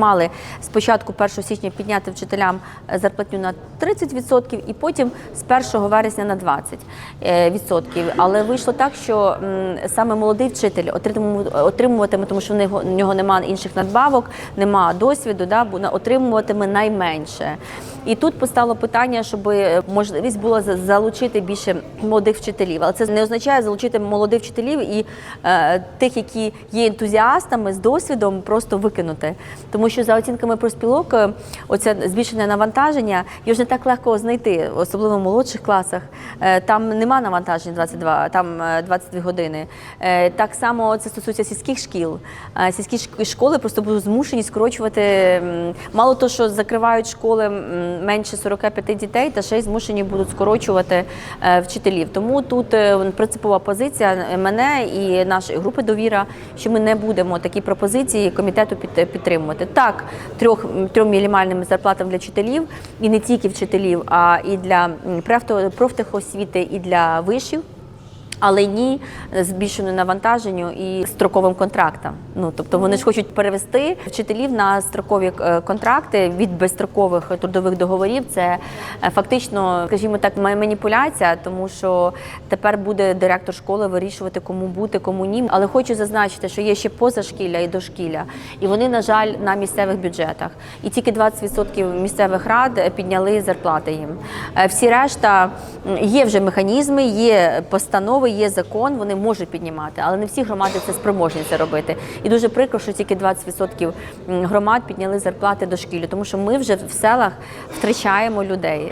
Мали спочатку 1 січня підняти вчителям зарплатню на 30% і потім з 1 вересня на 20%. е. Але вийшло так, що саме молодий вчитель отримуватиме, отримуватиме, тому що в нього, немає інших надбавок, немає досвіду, да, отримуватиме найменше. І тут постало питання, щоб е, можливість була залучити більше молодих вчителів. Але це не означає залучити молодих вчителів і е, тих, які є ентузіастами з досвідом, просто викинути. Тому що за оцінками профспілок, е, оце збільшене навантаження, його ж не так легко знайти, особливо в молодших класах. Е, Там нема навантаження 22, там е, 22 години. Е, Так само це стосується сільських шкіл. Сільські школи просто будуть змушені скорочувати. Мало того, що закривають школи менше 45 дітей, та ще й змушені будуть скорочувати вчителів. Тому тут принципова позиція мене і нашої групи довіра, що ми не будемо такі пропозиції комітету під- підтримувати. Так, трьох трьом мінімальним зарплатам для вчителів, і не тільки вчителів, а і для профтехосвіти, і для вишів. Але ні збільшеною навантаженню і строковим контрактам. Ну тобто вони ж хочуть перевести вчителів на строкові е, контракти від безстрокових трудових договорів. Це е, фактично, скажімо так, маніпуляція, тому що тепер буде директор школи вирішувати, кому бути, кому ні. Але хочу зазначити, що є ще позашкілля і дошкілля, і вони, на жаль, на місцевих бюджетах. І тільки 20% місцевих рад е, підняли зарплати їм. Е, Всі решта є вже механізми, є постанови, є закон, вони можуть піднімати, але не всі громади це спроможні це робити. І дуже прикро, що тільки 20% громад підняли зарплати до шкілі, тому що ми вже в селах втрачаємо людей.